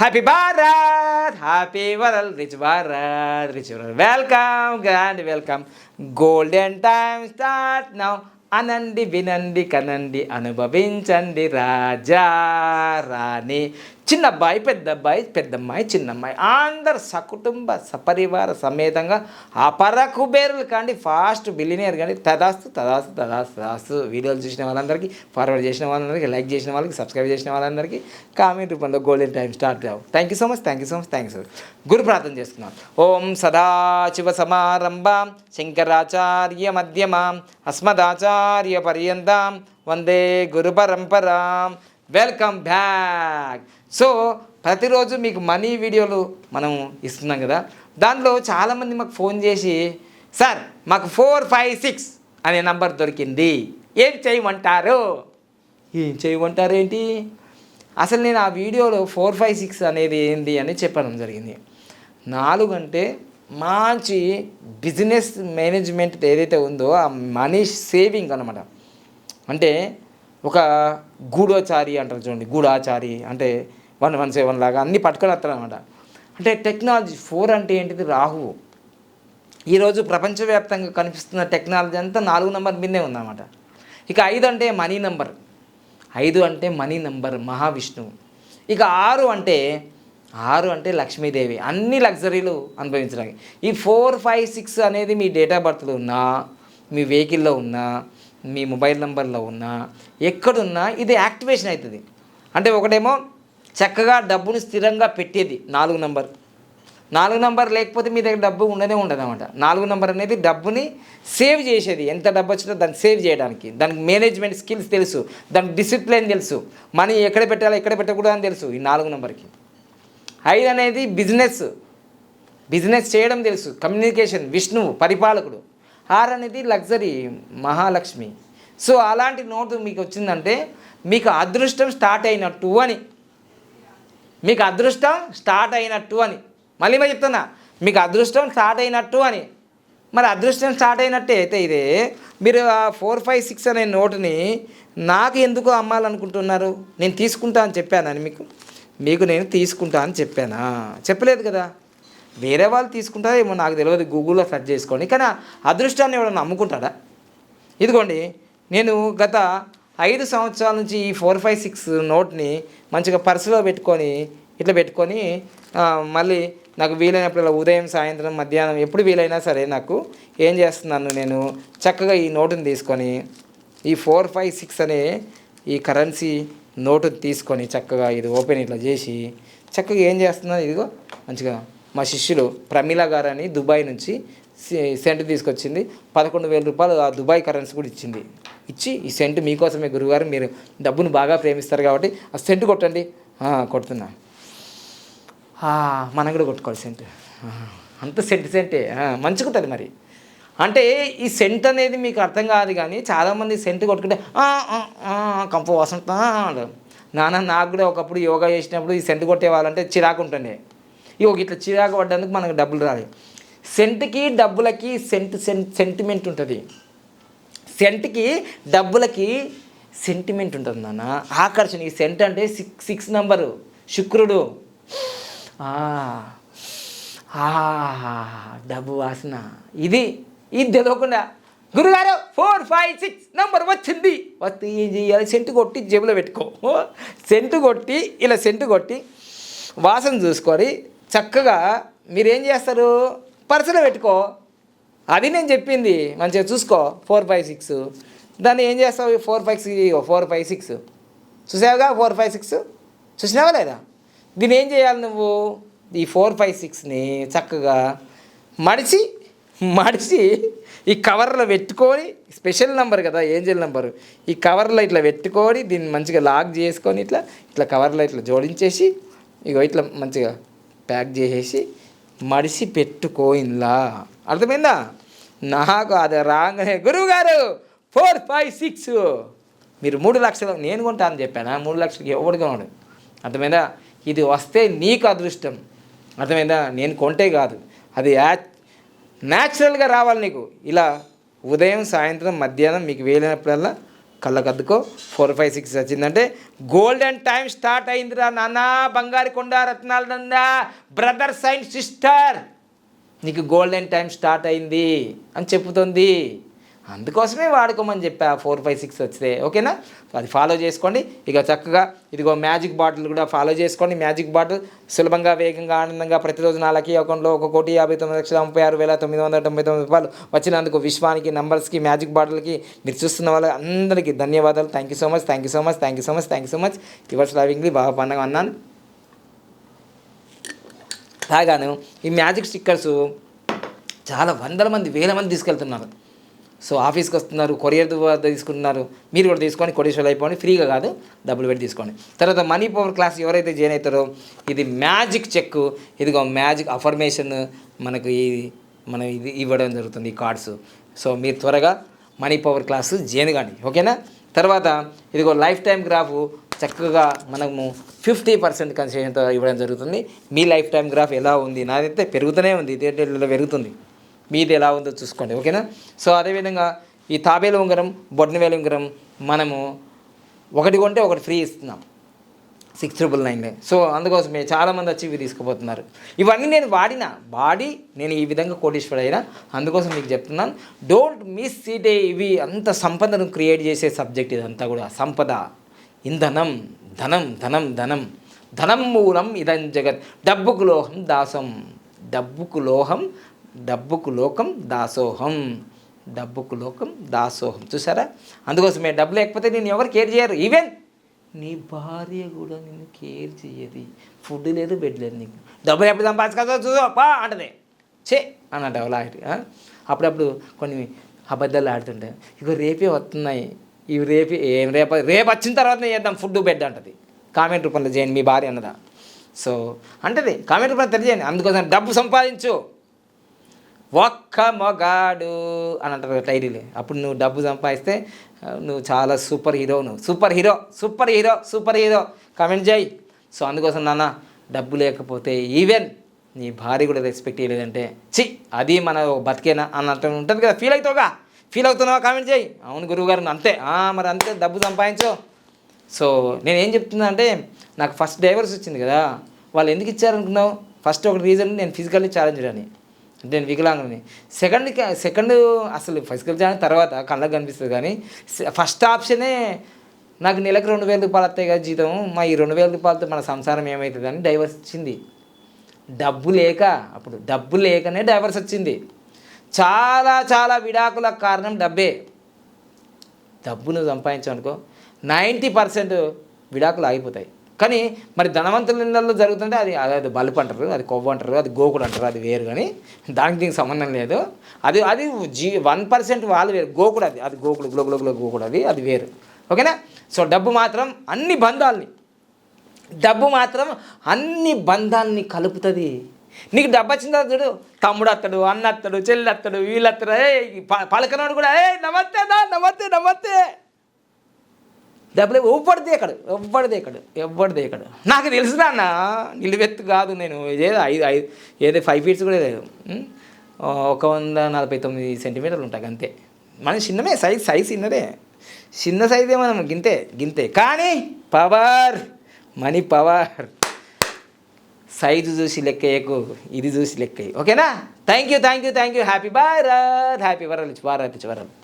Happy Bharat happy world rich Bharat rich world welcome grand welcome golden time start now అనండి వినండి కనండి అనుభవించండి రాజా రాణి చిన్న అబ్బాయి పెద్ద అబ్బాయి పెద్ద అమ్మాయి చిన్న అమ్మాయి. అందరు సకుటుంబ సపరివార సమేతంగా అపర కుబేరులు కానీ ఫాస్ట్ బిలినియర్ కానీ తదాస్తు తదాస్తు తదాస్తు తదాస్తు. వీడియోలు చూసిన వాళ్ళందరికీ ఫార్వర్డ్ చేసిన వాళ్ళందరికీ లైక్ చేసిన వాళ్ళకి సబ్స్క్రైబ్ చేసిన వాళ్ళందరికీ కామెంట్ రూపంలో గోల్డెన్ టైం స్టార్ట్ అవ్వు thank you so much thank you so much thank you so much గురు ప్రార్థన చేస్తున్నాం. ఓం సదాశివ సమారంభాం శంకరాచార్య మధ్యమాం అస్మదాచార్య పర్యంతం వందే గురు పరంపరాం. వెల్కమ్ బ్యాక్ సో ప్రతిరోజు మీకు మనీ వీడియోలు మనం ఇస్తున్నాం కదా దానిలో చాలామంది మాకు ఫోన్ చేసి సార్ మాకు ఫోర్ ఫైవ్ సిక్స్ అనే నంబర్ దొరికింది. ఏం చేయమంటారు? ఏం చేయమంటారు ఏంటి? అసలు నేను ఆ వీడియోలో ఫోర్ ఫైవ్ సిక్స్ అనేది ఏంటి అని చెప్పడం జరిగింది. నాలుగు అంటే మంచి బిజినెస్ మేనేజ్మెంట్ ఏదైతే ఉందో ఆ మనీ సేవింగ్ అనమాట అంటే ఒక గూఢచారి అంటారు చూడండి గూఢాచారి అంటే వన్ వన్ సెవెన్ లాగా అన్నీ పట్టుకొని వస్తారనమాట అంటే టెక్నాలజీ ఫోర్ అంటే ఏంటిది? రాహువు. ఈరోజు ప్రపంచవ్యాప్తంగా కనిపిస్తున్న టెక్నాలజీ అంతా నాలుగు నెంబర్ మీదే ఉందన్నమాట. ఇక ఐదు అంటే మనీ నెంబర్. ఐదు అంటే మనీ నెంబర్ మహావిష్ణువు. ఇక ఆరు అంటే ఆరు అంటే లక్ష్మీదేవి. అన్ని లగ్జరీలు అనుభవించడానికి. ఈ ఫోర్ ఫైవ్ సిక్స్ అనేది మీ డేట్ ఆఫ్ బర్త్లో ఉన్నా మీ వెహికల్లో ఉన్నా మీ మొబైల్ నెంబర్లో ఉన్నా ఎక్కడున్నా ఇది యాక్టివేషన్ అవుతుంది. అంటే ఒకటేమో చక్కగా డబ్బును స్థిరంగా పెట్టేది. నాలుగు నంబర్. నాలుగు నంబర్ లేకపోతే మీ దగ్గర డబ్బు ఉండనే ఉండదు అనమాట నాలుగు నంబర్ అనేది డబ్బుని సేవ్ చేసేది. ఎంత డబ్బు వచ్చినా దాన్ని సేవ్ చేయడానికి. దానికి మేనేజ్మెంట్ స్కిల్స్ తెలుసు. దానికి డిసిప్లిన్ తెలుసు. మనీ ఎక్కడ పెట్టాలో ఎక్కడ పెట్టకూడదు అని తెలుసు ఈ నాలుగు నంబర్కి. ఐదు అనేది బిజినెస్. బిజినెస్ చేయడం తెలుసు. కమ్యూనికేషన్. విష్ణువు పరిపాలకుడు. ఆర్ అనేది లగ్జరీ మహాలక్ష్మి. సో అలాంటి నోటు మీకు వచ్చిందంటే మీకు అదృష్టం స్టార్ట్ అయినట్టు అని మీకు అదృష్టం స్టార్ట్ అయినట్టు అని. మళ్ళీ మరి చెప్తున్నా మీకు అదృష్టం స్టార్ట్ అయినట్టు అని. మరి అదృష్టం స్టార్ట్ అయినట్టే అయితే ఇదే. మీరు ఆ ఫోర్ ఫైవ్ సిక్స్ అనే నోటుని నాకు ఎందుకు అమ్మాలనుకుంటున్నారు? నేను తీసుకుంటా అని చెప్పానని మీకు? మీకు నేను తీసుకుంటా అని చెప్పానా? చెప్పలేదు కదా. వేరే వాళ్ళు తీసుకుంటారేమో ఏమో నాకు తెలియదు. గూగుల్లో సెర్చ్ చేసుకోండి. కానీ అదృష్టాన్ని ఎవడన్నా అమ్ముకుంటాడా ఇదిగోండి నేను గత ఐదు సంవత్సరాల నుంచి ఈ ఫోర్ ఫైవ్ సిక్స్ నోట్ని మంచిగా పర్సులో పెట్టుకొని ఇట్లా పెట్టుకొని మళ్ళీ నాకు వీలైనప్పుడు ఉదయం సాయంత్రం మధ్యాహ్నం ఎప్పుడు వీలైనా సరే నాకు ఏం చేస్తున్నాను నేను? చక్కగా ఈ నోటుని తీసుకొని ఈ ఫోర్ ఫైవ్ సిక్స్ అనే ఈ కరెన్సీ నోటుని తీసుకొని చక్కగా ఇది ఓపెన్ ఇట్లా చేసి చక్కగా ఏం చేస్తున్నాను ఇదిగో మంచిగా మా శిష్యులు ప్రమీల గారు అని దుబాయ్ నుంచి సెంటు సెంట్ తీసుకొచ్చింది. పదకొండు వేల రూపాయలు ఆ దుబాయ్ కరెన్సీ కూడా ఇచ్చింది. ఇచ్చి ఈ సెంట్ మీకోసమే గురుగారు మీరు డబ్బును బాగా ప్రేమిస్తారు కాబట్టి ఆ సెంట్ కొట్టండి. కొడుతున్నా. మనం కూడా కొట్టుకోవాలి సెంట్. అంత సెంట్ సెంటే. "ఆ, మంచిగుంటుంది మరి. అంటే ఈ సెంట్ అనేది మీకు అర్థం కాదు కానీ చాలామంది సెంట్ కొట్టుకుంటే కంప వాసన అంటారు. నాన్న నాకు కూడా ఒకప్పుడు యోగా చేసినప్పుడు ఈ సెంట్ కొట్టే వాళ్ళంటే చిరాకు ఉంటుండే. ఇగో ఇట్లా చిరాకు పడ్డందుకు మనకు డబ్బులు రాలి. సెంట్కి డబ్బులకి సెంట్ సెంట్ సెంటిమెంట్ ఉంటుంది. సెంట్కి డబ్బులకి సెంటిమెంట్ ఉంటుంది నాన్న. ఆకర్షణ. ఈ సెంట్ అంటే సిక్స్ సిక్స్ నంబరు శుక్రుడు. డబ్బు వాసన. ఇది ఇది తెలియకుండా గురుగారు ఫోర్ ఫైవ్ సిక్స్ నంబర్ వచ్చింది. వస్తే ఏం చేయాలి సెంటు కొట్టి జేబులో పెట్టుకో. సెంటు కొట్టి ఇలా సెంటు కొట్టి వాసన చూసుకొని చక్కగా మీరేం చేస్తారు? పర్సులో పెట్టుకో. అది నేను చెప్పింది. మంచిగా చూసుకో. ఫోర్ ఫైవ్ సిక్స్ దాన్ని ఏం చేస్తావు? Four five six four five six చూసావుగా? ఫోర్ ఫైవ్ సిక్స్ చూసినావా లేదా? దీన్ని ఏం చేయాలి నువ్వు? ఈ ఫోర్ ఫైవ్ సిక్స్ని చక్కగా మడిచి మడిచి ఈ కవర్లో పెట్టుకొని స్పెషల్ నెంబర్ కదా ఏంజల్ నెంబర్ ఈ కవర్లో ఇట్లా పెట్టుకొని దీన్ని మంచిగా లాక్ చేసుకొని ఇట్లా ఇట్లా కవర్లో ఇట్లా జోడించేసి ఇగో ఇట్లా మంచిగా ప్యాక్ చేసేసి మడిసి పెట్టుకోయిందా అర్థమైందా? నాకు అది రాగానే. గురువుగారు ఫోర్ ఫైవ్ సిక్స్. మీరు మూడు లక్షలు నేను కొంటా అని చెప్పాను? మూడు లక్షలకి ఎవడు కొనడు అర్థమైందా? ఇది వస్తే నీకు అదృష్టం. అర్థమైందా? నేను కొంటే కాదు. అది యా న్యాచురల్గా రావాలి నీకు. ఇలా ఉదయం సాయంత్రం మధ్యాహ్నం మీకు వీలైనప్పుడల్లా కళ్ళకద్దుకో. ఫోర్ ఫైవ్ సిక్స్ వచ్చిందంటే గోల్డెన్ టైం స్టార్ట్ అయిందిరా నాన్న. బంగారు కొండ రత్నాల నందా బ్రదర్స్ అండ్ సిస్టర్. నీకు గోల్డెన్ టైం స్టార్ట్ అయింది అని చెప్తుంది అందుకోసమే వాడుకోమని చెప్పా ఫోర్ ఫైవ్ సిక్స్ వస్తే ఓకేనా? అది ఫాలో చేసుకోండి. ఇక చక్కగా ఇదిగో మ్యాజిక్ బాటిల్ కూడా ఫాలో చేసుకోండి. మ్యాజిక్ బాటిల్ సులభంగా వేగంగా ఆనందంగా ప్రతిరోజు నా లక్కీ అకౌంట్లో ఒక కోటి యాభై తొమ్మిది లక్షల ముప్పై ఆరు వేల తొమ్మిది వందల తొంభై తొమ్మిది రూపాయలు వచ్చినందుకు విశ్వానికి నంబర్స్కి మ్యాజిక్ బాటిల్కి మీరు చూస్తున్న వాళ్ళ అందరికీ ధన్యవాదాలు. Thank you so much thank you so much thank you so much thank you so much reverse lovingly బాగా పండగ అన్నాను. తాగాను ఈ మ్యాజిక్ స్టిక్కర్స్ చాలా వందల మంది వేల మంది తీసుకెళ్తున్నారు. సో ఆఫీస్కి వస్తున్నారు కొరియర్ తీసుకుంటున్నారు మీరు కూడా తీసుకొని కొడిషల్ అయిపోండి ఫ్రీగా కాదు డబ్బులు పెట్టి తీసుకోండి. తర్వాత మనీ పవర్ క్లాస్ ఎవరైతే జాయిన్ అవుతారో ఇది మ్యాజిక్ చెక్. ఇదిగో మ్యాజిక్ అఫర్మేషన్ మనకు ఈ మనం ఇది ఇవ్వడం జరుగుతుంది ఈ కార్డ్స్. సో మీరు త్వరగా మనీ పవర్ క్లాస్ జాయిన్ కానీ ఓకేనా? తర్వాత ఇదిగో లైఫ్ టైం గ్రాఫ్ చక్కగా మనము ఫిఫ్టీ పర్సెంట్ కన్సెషన్తో ఇవ్వడం జరుగుతుంది. మీ లైఫ్ టైం గ్రాఫ్ ఎలా ఉంది? నాదైతే పెరుగుతూనే ఉంది. ఇదే పెరుగుతుంది. మీది ఎలా ఉందో చూసుకోండి ఓకేనా? సో అదేవిధంగా ఈ తాబేలు ఉంగరం బొడ్నవేలు ఉంగరం మనము ఒకటి కొంటే ఒకటి ఫ్రీ ఇస్తున్నాం. Six triple nine. సో అందుకోసమే చాలామంది వచ్చి ఇవి తీసుకుపోతున్నారు. ఇవన్నీ నేను వాడిన. వాడి నేను ఈ విధంగా కోటీశ్వరుడు అయినా అందుకోసం మీకు చెప్తున్నాను. డోంట్ మిస్ ఇట్ ఇవి అంత సంపదను క్రియేట్ చేసే సబ్జెక్ట్ ఇదంతా కూడా. సంపద. ఇంధనం ధనం ధనం ధనం. ధనం మూలం ఇదం జగత్. డబ్బుకు లోహం దాసం డబ్బుకు లోహం డబ్బుకు లోకం దాసోహం. డబ్బుకు లోకం దాసోహం. చూసారా అందుకోసమే డబ్బు లేకపోతే నేను ఎవరు కేర్ చేయరు. ఈవెన్ నీ భార్య కూడా నేను కేర్ చేయదు. ఫుడ్ లేదు బెడ్ లేదు నీకు. డబ్బులు ఎప్పుడు సంపాదించుకోవచ్చో చూసో పా అంటది. చే అన్నట్టు అలా అప్పుడప్పుడు కొన్ని అబద్ధాలు ఆడుతుంటాయి. ఇక రేపే వస్తున్నాయి. ఇవి రేపు ఏం రేపు రేపు వచ్చిన తర్వాత చేద్దాం ఫుడ్ బెడ్ అంటది. కామెంట్ రూపంలో చేయండి మీ భార్య అన్నదా. సో అంటది కామెంట్ రూపంలో తెలియజేయండి. అందుకోసం డబ్బు సంపాదించు. ఒక్క మొగాడు అని అంటారు టైటిల్. అప్పుడు నువ్వు డబ్బు సంపాదిస్తే నువ్వు చాలా సూపర్ హీరో నువ్వు. Super hero super hero super hero. Comment చేయి. సో అందుకోసం నాన్న డబ్బు లేకపోతే ఈవెన్ నీ భార్య కూడా రెస్పెక్ట్ చేయలేదంటే చి అది మన బతికేనా అన్నట్టు ఉంటుంది కదా ఫీల్ అవుతావుగా. ఫీల్ అవుతున్నావా? కామెంట్ చేయి. అవును గురువుగారు అంతే. ఆ, మరి అంతే డబ్బు సంపాదించు. సో నేను ఏం చెప్తున్నా అంటే నాకు ఫస్ట్ డైవర్స్ వచ్చింది కదా. వాళ్ళు ఎందుకు ఇచ్చారనుకున్నావు? ఫస్ట్ ఒక రీజన్ నేను ఫిజికల్లీ ఛాలెంజ్ అని అంటే నేను వికలాంగుని సెకండ్ సెకండ్ అసలు ఫిజికల్ ఛాలెంజ్ తర్వాత కళ్ళకు కనిపిస్తుంది కానీ ఫస్ట్ ఆప్షనే నాకు నెలకు రెండు వేల రూపాయలు వస్తాయి కదా జీతం. మా ఈ రెండు వేల రూపాయలతో మన సంసారం ఏమవుతుంది అని డైవర్స్ వచ్చింది డబ్బు లేక అప్పుడు డబ్బు లేకనే డైవర్స్ వచ్చింది. చాలా చాలా విడాకులకు కారణం డబ్బే. డబ్బును సంపాదించామనుకో నైంటీ పర్సెంట్ విడాకులు ఆగిపోతాయి. కానీ మరి ధనవంతుల ఇళ్ళల్లో జరుగుతుంటే అది అది బల్బ్ అంటారు అది కొవ్వు అంటారు అది గోకుడు అంటారు అది వేరు కానీ దానికి దీనికి సంబంధం లేదు. అది అది జీ వన్ పర్సెంట్ వాళ్ళు వేరు గోకుడు అది అది గోకుడు గ్లో గ్లో గోకుడు అది అది వేరు. ఓకేనా? సో డబ్బు మాత్రం అన్ని బంధాలని డబ్బు మాత్రం అన్ని బంధాలని కలుపుతుంది. నీకు డబ్బు వచ్చిన తర్వాత చూడు తమ్ముడు అత్తడు అన్న అత్తడు చెల్లి అత్తడు వీళ్ళు అత్తడు ఏ పలకనాడు కూడా ఏ నమస్తే దా నమస్తే నమస్తే. డబ్బులు ఎవ్వడు దేకడు ఎవ్వడు దేకడు ఎవ్వడు దేకడు. నాకు తెలుసు నాన్న నిలువెత్తు కాదు నేను. ఏదో ఐదు ఐదు ఏదో ఫైవ్ ఫీట్స్ కూడా లేదు. ఒక వంద నలభై తొమ్మిది సెంటీమీటర్లు ఉంటాయి అంతే. మన చిన్నమే సైజ్ సైజ్ చిన్నదే. చిన్న సైజే మనం గింతే గింతే. కానీ పవర్ మనీ పవర్. సైజు చూసి లెక్కయ్యకు ఇది చూసి లెక్కయ్యి ఓకేనా? Thank you thank you thank you happy Bharat happy world Bharat world